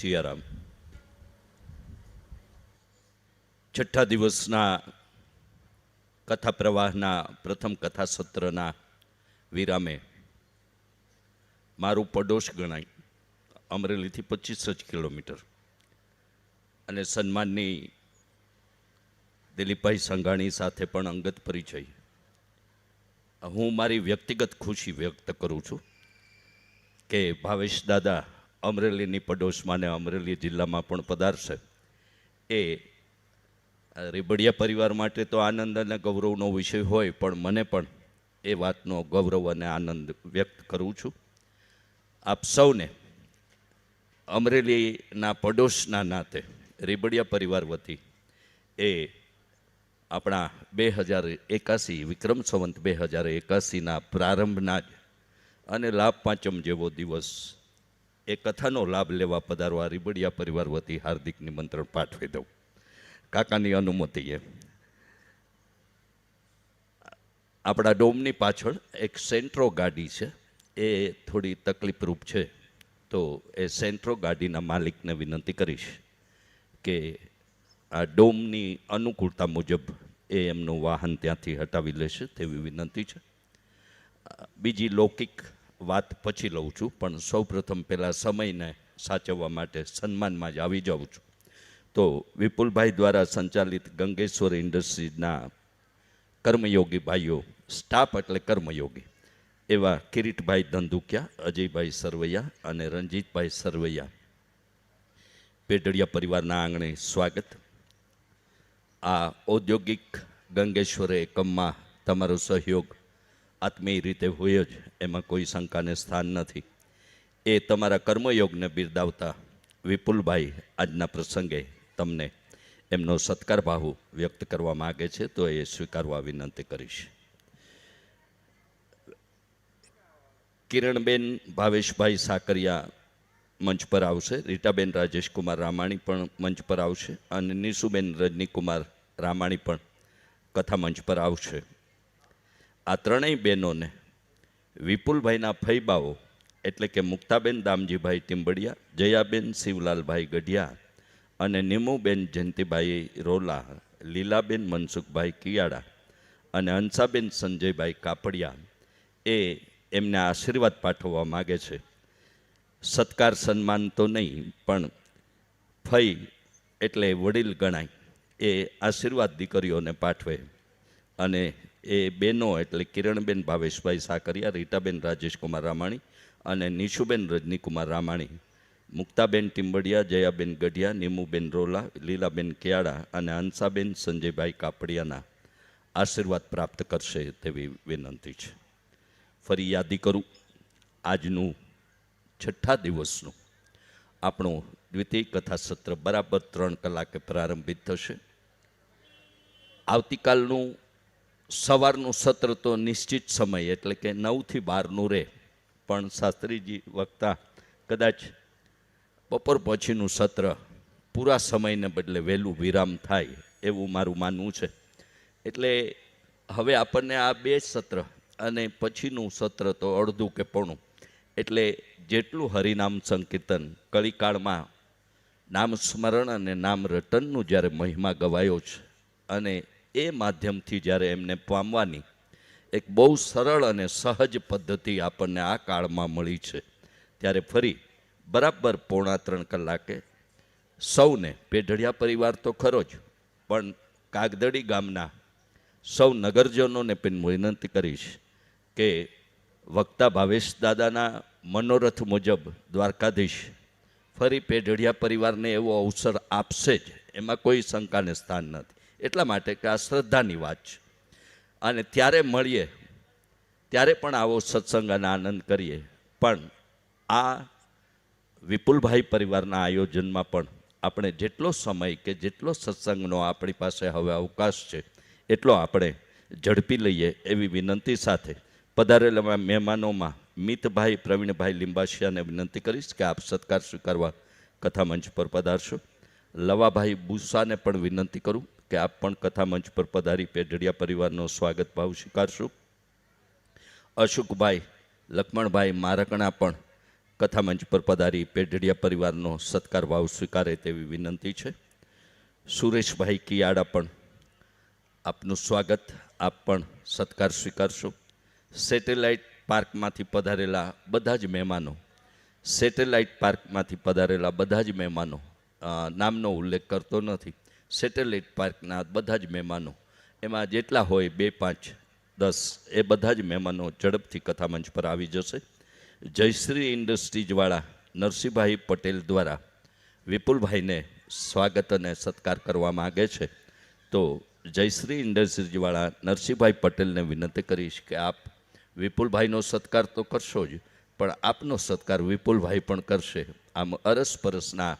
સિયારામ છઠ્ઠા દિવસના કથા પ્રવાહના પ્રથમ કથા સત્રના વિરામે મારું પડોશ ગણાય, અમરેલીથી પચીસ જ કિલોમીટર. અને સન્માનની દિલીપભાઈ સંઘાણી સાથે પણ અંગત પરિચય. હું મારી વ્યક્તિગત ખુશી વ્યક્ત કરું છું કે ભાવેશ દાદા અમરેલીની પડોશમાં ને અમરેલી જિલ્લામાં પણ પધારશે. એ રેબડિયા પરિવાર માટે તો આનંદ અને ગૌરવનો વિષય હોય, પણ મને પણ એ વાતનો ગૌરવ અને આનંદ વ્યક્ત કરું છું. આપ સૌને અમરેલીના પડોશના નાતે રેબડિયા પરિવાર વતી એ આપણા બે હજાર એકાસી, વિક્રમ સંવંત બે હજાર એકાસીના પ્રારંભના જ અને લાભ પાંચમ જેવો દિવસ એ કથાનો લાભ લેવા પધારવા રીબડિયા પરિવાર વતી હાર્દિક નિમંત્રણ પાઠવી દઉં. કાકાની અનુમતિએ આપણા ડોમની પાછળ એક સેન્ટ્રો ગાડી છે. એ થોડી તકલીફરૂપ છે. તો એ સેન્ટ્રો ગાડીના માલિકને વિનંતી કરીશ કે આ ડોમની અનુકૂળતા મુજબ એ એમનું વાહન ત્યાંથી હટાવી લેશે તેવી વિનંતી છે. બીજી લૌકિક વાત પછી લઉં છું, પણ સૌપ્રથમ પહેલાં સમયને સાચવવા માટે સન્માનમાં જ આવી જાઉં છું. તો વિપુલભાઈ દ્વારા સંચાલિત ગંગેશ્વર ઇન્ડસ્ટ્રીઝના કર્મયોગી ભાઈઓ, સ્ટાફ એટલે કર્મયોગી, એવા કિરીટભાઈ ધંધુકિયા, અજયભાઈ સરવૈયા અને રંજીતભાઈ સરવૈયા. પેટડિયા પરિવારના આંગણે સ્વાગત. આ ઔદ્યોગિક ગંગેશ્વર એકમમાં તમારો સહયોગ આત્મીય રીતે હોય જ એમાં કોઈ શંકાને સ્થાન નથી. એ તમારા કર્મયોગને બિરદાવતા વિપુલભાઈ આજના પ્રસંગે તમને એમનો સત્કાર ભાવ વ્યક્ત કરવા માગે છે, તો એ સ્વીકારવા વિનંતી કરીશ. કિરણબેન ભાવેશભાઈ સાકરિયા મંચ પર આવશે. રીટાબેન રાજેશકુમાર રામાણી પણ મંચ પર આવશે. અને નિશુબેન રજનીકુમાર રામાણી પણ કથા મંચ પર આવશે. આ ત્રણેય બહેનોને વિપુલભાઈના ફૈબાઓ એટલે કે મુક્તાબેન દામજીભાઈ ટીમ્બડિયા જયાબેન શિવલાલભાઈ ગઢિયા અને નિમુબેન જયંતિભાઈ રોલા, લીલાબેન મનસુખભાઈ કિયાડા અને અંસાબેન સંજયભાઈ કાપડિયા એ એમને આશીર્વાદ પાઠવવા માગે છે. સત્કાર સન્માન તો નહીં, પણ ફઈ એટલે વડીલ ગણાય એ આશીર્વાદ દીકરીઓને પાઠવે અને એ બહેનો એટલે કિરણબેન ભાવેશભાઈ સાકરિયા, રીટાબેન રાજેશકુમાર રામાણી અને નિશુબેન રજનીકુમાર રામાણી. મુક્તાબેન ટીમ્બડિયા જયાબેન ગઢિયા, નીમુબેન રોલા, લીલાબેન કિયાળા અને હંસાબેન સંજયભાઈ કાપડિયાના આશીર્વાદ પ્રાપ્ત કરશે તેવી વિનંતી છે. ફરી યાદી કરું. આજનું છઠ્ઠા દિવસનું આપણું દ્વિતીય કથા સત્ર બરાબર ત્રણ કલાકે પ્રારંભિત થશે. આવતીકાલનું સવારનું સત્ર તો નિશ્ચિત સમય એટલે કે નવથી બારનું રહે પણ શાસ્ત્રીજી વક્તા, કદાચ બપોર પછીનું સત્ર પૂરા સમયને બદલે વહેલું વિરામ થાય એવું મારું માનવું છે. એટલે હવે આપણને આ બે સત્ર અને પછીનું સત્ર તો અડધું કે પોણું. એટલે જેટલું હરિનામ સંકીર્તન કળીકાળમાં નામ સ્મરણ અને નામ રટનનું જ્યારે મહિમા ગવાયો છે અને એ માધ્યમથી જ્યારે એમને પામવાની, એક બહુ સરળ અને સહજ પદ્ધતિ આપણને આ કાળમાં મળી છે. ત્યારે ફરી બરાબર પોણા ત્રણ કલાકે સૌને, પેઢડિયા પરિવાર તો ખરો જ, પણ કાગદડી ગામના સૌ નગરજનોને પણ વિનંતી કરીશ કે વક્તા ભાવેશ દાદાના મનોરથ મુજબ દ્વારકાધીશ ફરી પેઢડિયા પરિવારને એવો અવસર આપશે જ, એમાં કોઈ શંકાને સ્થાન નથી. એટલા માટે કે આ શ્રદ્ધાની વાત છે. અને ત્યારે મળીએ, ત્યારે પણ આવો સત્સંગ અને આનંદ કરીએ. પણ આ વિપુલભાઈ પરિવારના આયોજનમાં પણ આપણે જેટલો સમય કે જેટલો સત્સંગનો આપણી પાસે હવે અવકાશ છે, એટલો આપણે ઝડપી લઈએ એવી વિનંતી સાથે પધારેલા મહેમાનોમાં મિતભાઈ, પ્રવીણભાઈ લિંબાશિયાને વિનંતી કરીશ કે આપ સત્કાર સ્વીકારવા કથા મંચ પર પધારશો. લવાભાઈ બુસાને પણ વિનંતી કરું. કે આપ પણ કથા મંચ પર પધારી પેઢડિયા પરિવારનો સ્વાગત ભાવ સ્વીકારશું? અશોકભાઈ, લક્ષ્મણભાઈ મારકણા પણ કથામંચ પર પધારી પેઢડિયા પરિવારનો સત્કાર ભાવ સ્વીકારે તેવી વિનંતી છે. સુરેશભાઈ કિયાડા પણ આપનું સ્વાગત, આપ પણ સત્કાર સ્વીકારશો. સેટેલાઇટ પાર્કમાંથી પધારેલા બધા જ મહેમાનો, સેટેલાઇટ પાર્કમાંથી પધારેલા બધા જ મહેમાનો નામનો ઉલ્લેખ કરતો નથી. સેટેલાઇટ પાર્કના બધા જ મહેમાનો, એમાં જેટલા હોય બે, પાંચ, દસ, એ બધા જ મહેમાનો ઝડપથી કથામંચ પર આવી જશે. જયશ્રી ઇન્ડસ્ટ્રીઝવાળા નરસિંહભાઈ પટેલ દ્વારા વિપુલભાઈને સ્વાગત અને સત્કાર કરવા માગે છે. તો જયશ્રી ઇન્ડસ્ટ્રીઝવાળા નરસિંહભાઈ પટેલને વિનંતી કરીશ કે આપ વિપુલભાઈનો સત્કાર તો કરશો જ, પણ આપનો સત્કાર વિપુલભાઈ પણ કરશે. આમ અરસપરસના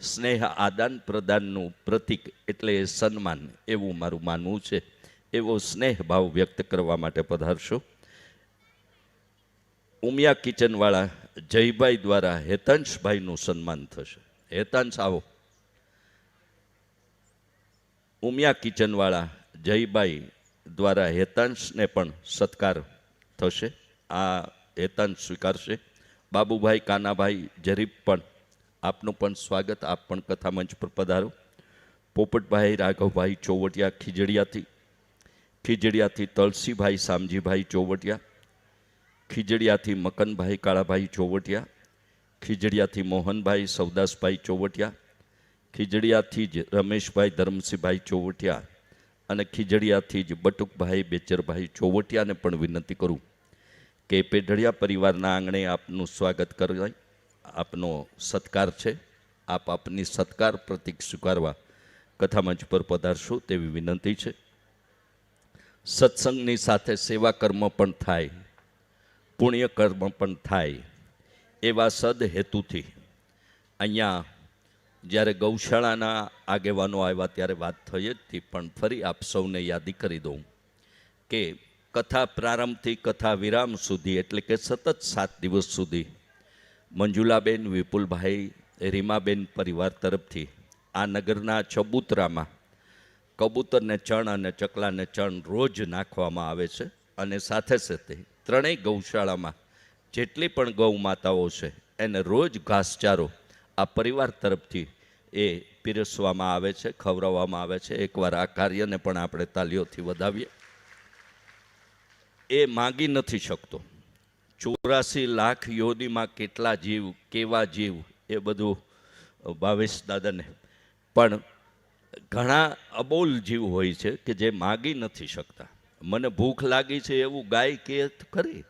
સ્નેહ આદાન પ્રદાનનું પ્રતીક એટલે સન્માન, એવું મારું માનવું છે. એવો સ્નેહ ભાવ વ્યક્ત કરવા માટે પધારશો. ઉમિયા કિચનવાળા જયભાઈ દ્વારા હેતાંશભાઈનું સન્માન થશે. હેતાંશ આવો. ઉમિયા કિચનવાળા જયભાઈ દ્વારા હેતાંશને પણ સત્કાર થશે. આ હેતાંશ સ્વીકારશે. બાબુભાઈ કાનાભાઈ જરીફ પણ આપનું પણ સ્વાગત, આપ પણ કથા મંચ પર પધારો. પોપટભાઈ, રાઘવભાઈ ચોવટિયા, ખીજડીયાથી. ખીજડીયાથી તલસીભાઈ સામજીભાઈ ચોવટિયા. ખીજડીયાથી મકનભાઈ, કાળાભાઈ ચોવટિયા. ખીજડીયાથી મોહનભાઈ સવદાસભાઈ ચોવટિયા. ખીજડીયાથી જ રમેશભાઈ, ધર્મસિંહભાઈ ચોવટિયા. અને ખીજડીયાથી જ બટુકભાઈ, બેચરભાઈ ચોવટિયાને પણ વિનંતી કરું કે પેઢડિયા પરિવારના આંગણે આપનું સ્વાગત કરાય. આપનો સત્કાર છે. આપ આપની સત્કાર પ્રતિક સ્વીકારવા કથા મંચ પર પધારશો તેવી વિનંતી છે. સત્સંગની સાથે સેવા કર્મ પણ થાય, પુણ્ય કર્મ પણ થાય એવા સદ હેતુથી અહીંયા જ્યારે ગૌશાળાના આગેવાનો આવ્યા ત્યારે વાત થઈ જ હતી, પણ ફરી આપ સૌને યાદી કરી દઉં કે કથા પ્રારંભથી કથા વિરામ સુધી, એટલે કે સતત સાત દિવસ સુધી મંજુલાબેન વિપુલભાઈ, રીમાબેન પરિવાર તરફથી આ નગરના ચબૂતરામાં કબૂતરને ચણ અને ચકલાને ચણ રોજ નાખવામાં આવે છે અને સાથે સાથે ત્રણેય ગૌશાળામાં જેટલી પણ ગૌ માતાઓ છે, એને રોજ ઘાસચારો આ પરિવાર તરફથી એ પીરસવામાં આવે છે, ખવડાવવામાં આવે છે. એકવાર આ કાર્યને પણ આપણે તાલીઓથી વધાવીએ. એ માગી નથી શકતો. ચોરાસી લાખ યોનીમાં કેટલા જીવ, કેવા જીવ, એ બધું ભાવેશ દાદાને. પણ ઘણા અબોલ જીવ હોય છે કે જે માગી નથી શકતા. મને ભૂખ લાગી છે એવું ગાય કે ખરી?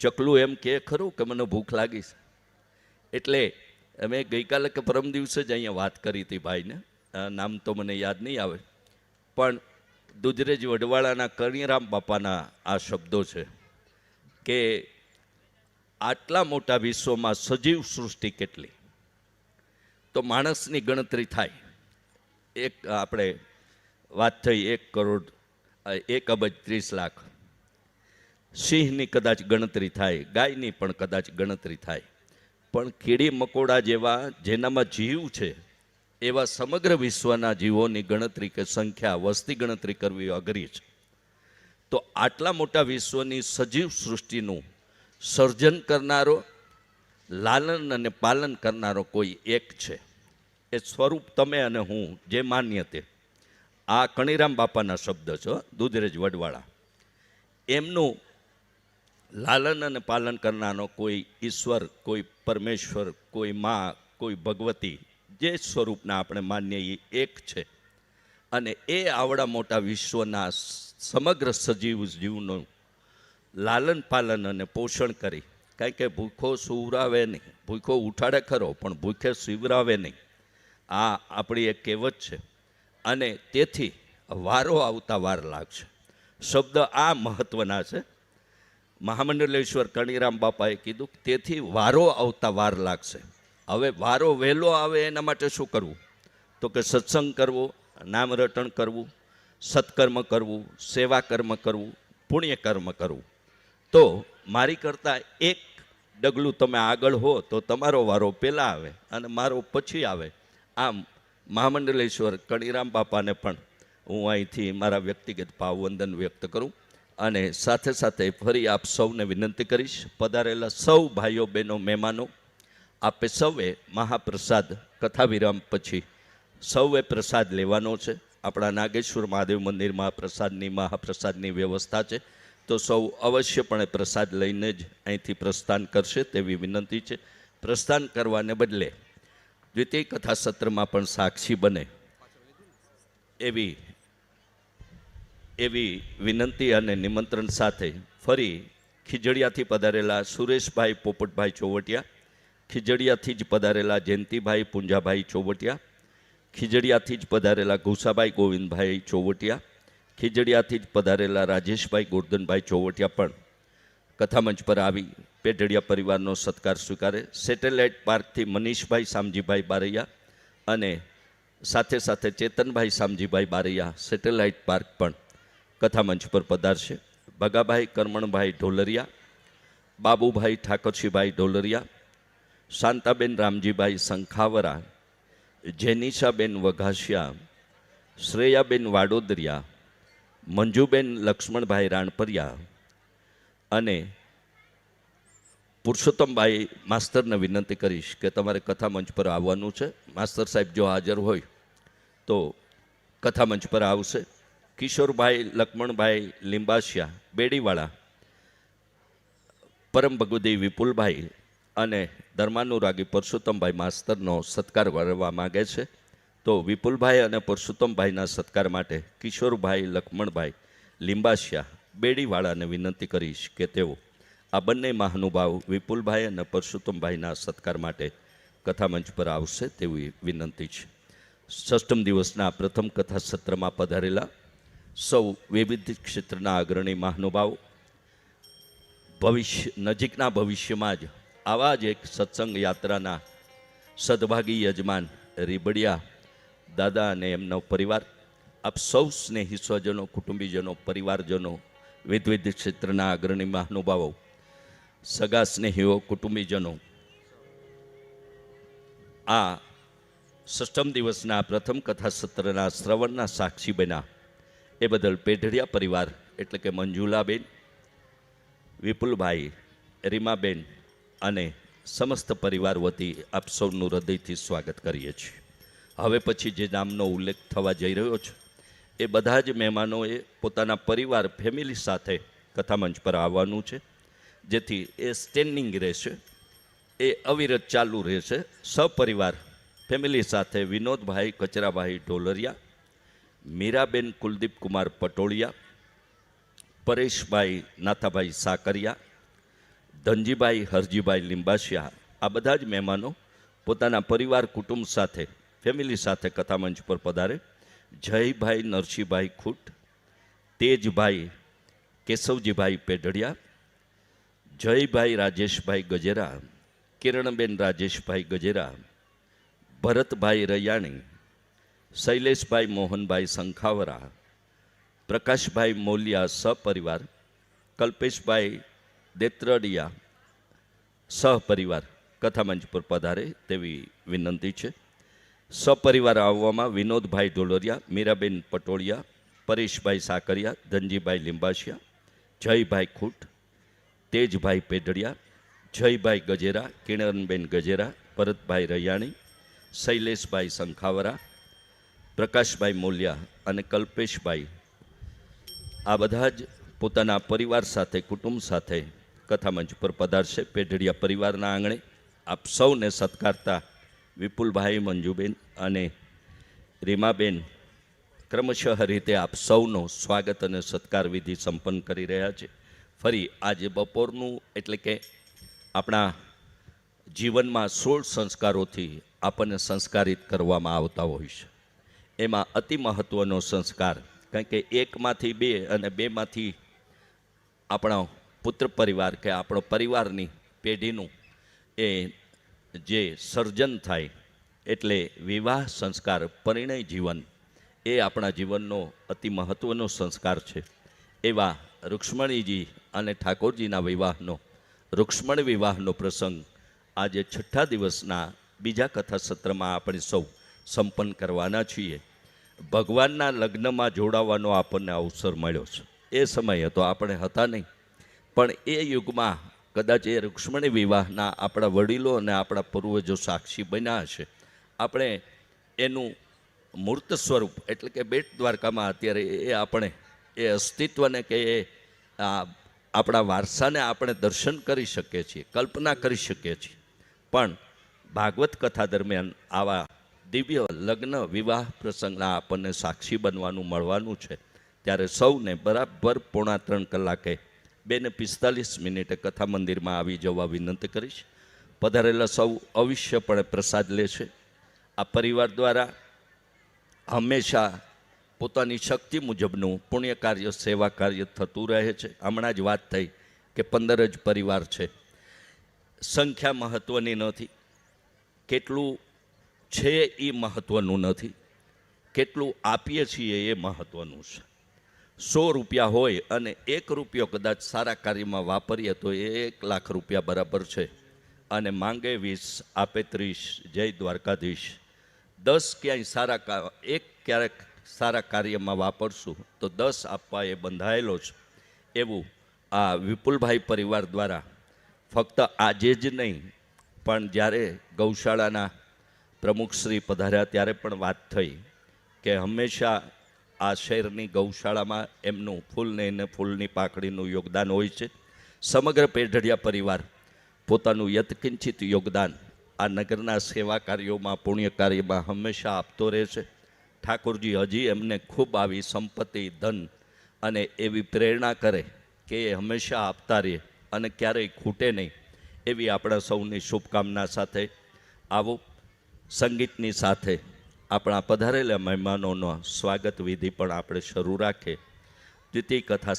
ચકલું એમ કે ખરું કે મને ભૂખ લાગી છે? એટલે અમે ગઈકાલે કે પરમ દિવસે જ અહીંયા વાત કરી હતી ભાઈને. નામ તો મને યાદ નહીં આવે. પણ દુધરેજ વડવાળાના કરિયરામ બાપાના આ શબ્દો છે. કે આટલા મોટા વિશ્વમાં સજીવ સૃષ્ટિ કેટલી? તો માણસની ગણતરી થાય. એક આપણે વાત થઈ, એક કરોડ એક અબજ ત્રીસ લાખ. સિંહની કદાચ ગણતરી થાય, ગાયની પણ કદાચ ગણતરી થાય. પણ કીડી મકોડા જેવા, જેનામાં જીવ છે, એવા સમગ્ર વિશ્વના જીવોની ગણતરી કે સંખ્યા, વસ્તી ગણતરી કરવી અઘરી છે. તો આટલા મોટા વિશ્વની સજીવ સૃષ્ટિનું સર્જન કરનારો, લાલન અને પાલન કરનારો કોઈ એક છે. એ સ્વરૂપ તમે અને હું જે માન્ય તે. આ કણીરામ બાપાના શબ્દ છો દુધરેજ વડવાળા. એમનું લાલન અને પાલન કરનારો કોઈ ઈશ્વર, કોઈ પરમેશ્વર, કોઈ મા, કોઈ ભગવતી, જે સ્વરૂપના આપણે માનીએ એ એક છે. અને એ આવડા મોટા વિશ્વના સમગ્ર સજીવ જીવનું લાલન પાલન અને પોષણ કરી. કારણ કે ભૂખો સુવરાવે નહીં. ભૂખો ઉઠાડે ખરો, પણ ભૂખે સુવરાવે નહીં. આ આપણી એક કહેવત છે. અને તેથી વારો આવતા વાર લાગશે. શબ્દ આ મહત્વના છે. મહામંડલેશ્વર કણીરામ બાપાએ કીધું તેથી વારો આવતા વાર લાગશે. હવે વારો વહેલો આવે એના માટે શું કરવું? તો કે સત્સંગ કરવો, નામ રટણ કરવું સત્કર્મ કરવું, સેવા કર્મ કરવું, પુણ્ય કર્મ કરવું. તો મારી કરતાં એક ડગલું તમે આગળ હો તો તમારો વારો પહેલાં આવે અને મારો પછી આવે. આમ મહામંડલેશ્વર કણીરામ બાપાને પણ હું અહીંથી મારા વ્યક્તિગત ભાવવંદન વ્યક્ત કરું અને સાથે સાથે ફરી આપ સૌને વિનંતી કરીશ, પધારેલા સૌ ભાઈઓ, બહેનો, મહેમાનો, આપે સૌએ મહાપ્રસાદ કથા વિરામ પછી સૌએ પ્રસાદ લેવાનો છે. આપણા નાગેશ્વર મહાદેવ મંદિરમાં પ્રસાદની મહાપ્રસાદની વ્યવસ્થા છે, તો સૌ અવશ્યપણે પ્રસાદ લઈને જ અહીંથી પ્રસ્થાન કરશે તેવી વિનંતી છે. પ્રસ્થાન કરવાને બદલે દ્વિતીય કથા સત્રમાં પણ સાક્ષી બને એવી એવી વિનંતી અને નિમંત્રણ સાથે ફરી ખીજડીયાથી પધારેલા સુરેશભાઈ પોપટભાઈ ચોવટિયા, ખીજડીયાથી જ પધારેલા જયંતિભાઈ પુંજાભાઈ ચોવટિયા ખીજડીયાથી જ પધારેલા ઘુસાભાઈ ગોવિંદભાઈ ચોવટિયા, ખીજડીયાથી જ પધારેલા રાજેશભાઈ ગોરધનભાઈ ચોવટિયા પણ કથામંચ પર આવી પેઢડિયા પરિવારનો સત્કાર સ્વીકારે. સેટેલાઇટ પાર્કથી મનીષભાઈ સામજીભાઈ બારૈયા અને સાથે સાથે ચેતનભાઈ સામજીભાઈ બારૈયા સેટેલાઇટ પાર્ક પણ કથામંચ પર પધારશે. ભગાભાઈ કરમણભાઈ ઢોલરિયા, બાબુભાઈ ઠાકોરશીભાઈ ઢોલરિયા, શાંતાબેન રામજીભાઈ સંખાવરા જેનિશાબેન વઘાસિયા, શ્રેયાબેન વાડોદરિયા, મંજુબેન લક્ષ્મણભાઈ રાણપરિયા અને પુરુષોત્તમભાઈ માસ્તરને વિનંતી કરીશ કે તમારે કથા મંચ પર આવવાનું છે. માસ્તર સાહેબ જો હાજર હોય તો કથામંચ પર આવશે. કિશોરભાઈ લક્ષ્મણભાઈ લીંબાસિયા, બેડીવાળા, પરમ ભગવદી વિપુલભાઈ અને ધર્માનુરાગી પરસોત્તમભાઈ માસ્તરનો સત્કાર કરવા માગે છે. તો વિપુલભાઈ અને પરસોત્તમભાઈના સત્કાર માટે કિશોરભાઈ, લક્ષ્મણભાઈ, લીંબાશિયા, બેડીવાળાને વિનંતી કરીશ કે તેઓ આ બંને મહાનુભાવ વિપુલભાઈ અને પરસોત્તમભાઈના સત્કાર માટે કથામંચ પર આવશે તેવી વિનંતી છે. ષષ્ટમ દિવસના પ્રથમ કથા સત્રમાં પધારેલા સૌ વિવિધ ક્ષેત્રના અગ્રણી મહાનુભાવો, ભવિષ્ય નજીકના ભવિષ્યમાં જ આવા જ એક સત્સંગ યાત્રાના સદભાગી યજમાન રીબડિયા દાદા અને એમનો પરિવાર, આપ સૌ સ્નેહી સ્વજનો, કુટુંબીજનો, પરિવારજનો વિવિધ ક્ષેત્રના અગ્રણી મહાનુભાવો, સગા સ્નેહીઓ, કુટુંબીજનો, આ સષ્ટમ દિવસના પ્રથમ કથા સત્રના શ્રવણના સાક્ષી બન્યા. એ બદલ પેઢડિયા પરિવાર, એટલે કે મંજુલાબેન, વિપુલભાઈ, રીમાબેન અને સમસ્ત પરિવાર વતી આપ સૌનું હૃદયથી સ્વાગત કરીએ છીએ. હવે પછી જે નામનો ઉલ્લેખ થવા જઈ રહ્યો છે, એ બધા જ મહેમાનોએ પોતાના પરિવાર, ફેમિલી સાથે કથામંચ પર આવવાનું છે, જેથી એ સ્ટેન્ડિંગ રહેશે, એ અવિરત ચાલુ રહેશે. સપરિવાર, ફેમિલી સાથે વિનોદભાઈ, કચરાભાઈ ઢોલરિયા, મીરાબેન કુલદીપ કુમાર પટોળિયા, પરેશભાઈ નાથાભાઈ સાકરિયા ધનજીભાઈ, હરજીભાઈ લિંબાશિયા, આ બધા જ મહેમાનો પોતાના પરિવાર, કુટુંબ સાથે, ફેમિલી સાથે કથામંચ પર પધારે. જયભાઈ, નરસિંહભાઈ ખૂટ, તેજભાઈ, કેશવજીભાઈ પેઢડિયા, જયભાઈ રાજેશભાઈ ગજેરા, કિરણબેન રાજેશભાઈ ગજેરા, ભરતભાઈ રૈયાણી, શૈલેષભાઈ મોહનભાઈ સંખાવરા, પ્રકાશભાઈ મોલિયા સપરિવાર, કલ્પેશભાઈ દેત્રડિયા સહપરિવાર કથામંચ પર પધારે તેવી વિનંતી છે. સપરિવાર આવવામાં વિનોદભાઈ ઢોલરિયા મીરાબેન પટોળિયા, પરેશભાઈ સાકરિયા, ધનજીભાઈ લીંબાશિયા, જયભાઈ ખૂટ, તેજભાઈ પેઢડિયા, જયભાઈ ગજેરા, કિરણબેન ગજેરા, ભરતભાઈ રૈયાણી, શૈલેષભાઈ સંખાવરા, પ્રકાશભાઈ મોલિયા અને કલ્પેશભાઈ આ બધા જ પોતાના પરિવાર સાથે, કુટુંબ સાથે કથામંચ પર પધારશે. પેઢડિયા પરિવારના આંગણે આપ સૌને સત્કારતા વિપુલભાઈ મંજુબેન અને રીમાબેન ક્રમશઃ રીતે આપ સૌનો સ્વાગત અને સત્કાર વિધિ સંપન્ન કરી રહ્યા છે. ફરી આજે બપોરનું એટલે કે આપણા જીવનમાં સોળ સંસ્કારોથી આપણને સંસ્કારિત કરવામાં આવતા હોય છે. એમાં અતિ મહત્ત્વનો સંસ્કાર, કારણ કે એકમાંથી બે અને બેમાંથી આપણો પુત્ર પરિવાર કે આપણો પરિવારની પેઢીનું એ જે સર્જન થાય એટલે વિવાહ સંસ્કાર, પરિણય જીવન એ આપણા જીવનનો અતિ મહત્ત્વનો સંસ્કાર છે. એવા રૂક્ષ્મણીજી અને ઠાકોરજીના વિવાહનો, રૂક્ષ્મણ વિવાહનો પ્રસંગ આજે છઠ્ઠા દિવસના બીજા કથા સત્રમાં આપણે સૌ સંપન્ન કરવાના છીએ. ભગવાનના લગ્નમાં જોડાવાનો આપણને અવસર મળ્યો છે. એ સમય હતો આપણે હતા નહીં. પણ એ યુગમાં કદાચ એ રુક્ષ્મણી વિવાહના આપણા વડીલો અને આપણા પૂર્વજો સાક્ષી બન્યા હશે. આપણે એનું મૂર્ત સ્વરૂપ એટલે કે બેટ દ્વારકામાં અત્યારે એ આપણે એ અસ્તિત્વને કે એ આપણા વારસાને આપણે દર્શન કરી શકીએ છીએ, કલ્પના કરી શકીએ છીએ. પણ ભાગવત કથા દરમિયાન આવા દિવ્ય લગ્ન વિવાહ પ્રસંગના આપણને સાક્ષી બનવાનું, મળવાનું છે. ત્યારે સૌને બરાબર પોણા ત્રણ કલાકે બે ને પિસ્તાલીસ મિનિટે કથા મંદિરમાં આવી જવા વિનંતી કરીશ. પધારેલા સૌ અવશ્યપણે પ્રસાદ લે છે. આ પરિવાર દ્વારા હંમેશા પોતાની શક્તિ મુજબનું પુણ્ય કાર્ય, સેવા કાર્ય થતું રહે છે. હમણાં જ વાત થઈ કે પંદર જ પરિવાર છે. સંખ્યા મહત્ત્વની નથી. કેટલું છે એ મહત્ત્વનું નથી. કેટલું આપીએ છીએ એ મહત્ત્વનું છે. સો રૂપિયા હોય અને એક રૂપિયો કદાચ સારા કાર્યમાં વાપરીએ તો એક લાખ રૂપિયા બરાબર છે. અને માંગે વીસ, આપે ત્રીસ, જય દ્વારકાધીશ. દસ ક્યાંય સારા એક ક્યારેક સારા કાર્યમાં વાપરશું તો દસ આપવા એ બંધાયેલો છે. એવું આ વિપુલભાઈ પરિવાર દ્વારા ફક્ત આજે જ નહીં, પણ જ્યારે ગૌશાળાના પ્રમુખશ્રી પધાર્યા ત્યારે પણ વાત થઈ કે હંમેશા આ શહેરની ગૌશાળામાં એમનું ફૂલને એને ફૂલની પાકડીનું યોગદાન હોય છે. સમગ્ર પેઢડિયા પરિવાર પોતાનું યતકિંચિત યોગદાન આ નગરના સેવા કાર્યોમાં, પુણ્ય કાર્યમાં હંમેશા આપતો રહે છે. ઠાકોરજી હજી એમને ખૂબ આવી સંપત્તિ, ધન અને એવી પ્રેરણા કરે કે એ હંમેશા આપતા રહે અને ક્યારેય ખૂટે નહીં. એવી આપણા સૌની શુભકામના સાથે આવો, સંગીતની સાથે આપણા પધારેલા મહેમાનોનો સ્વાગત વિધિ પણ આપણે શરૂ રાખીએ દ્વિતીય કથા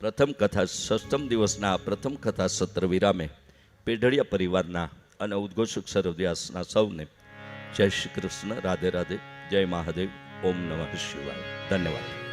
પ્રથમ કથા સષ્ટમ દિવસના પ્રથમ કથા સત્ર વિરામે પેઢડિયા પરિવારના અને ઉદ્ઘોષક સર્વવ્યાસના સૌને જય શ્રી કૃષ્ણ, રાધે રાધે, જય મહાદેવ, ઓમ નમઃ શિવાય. ધન્યવાદ.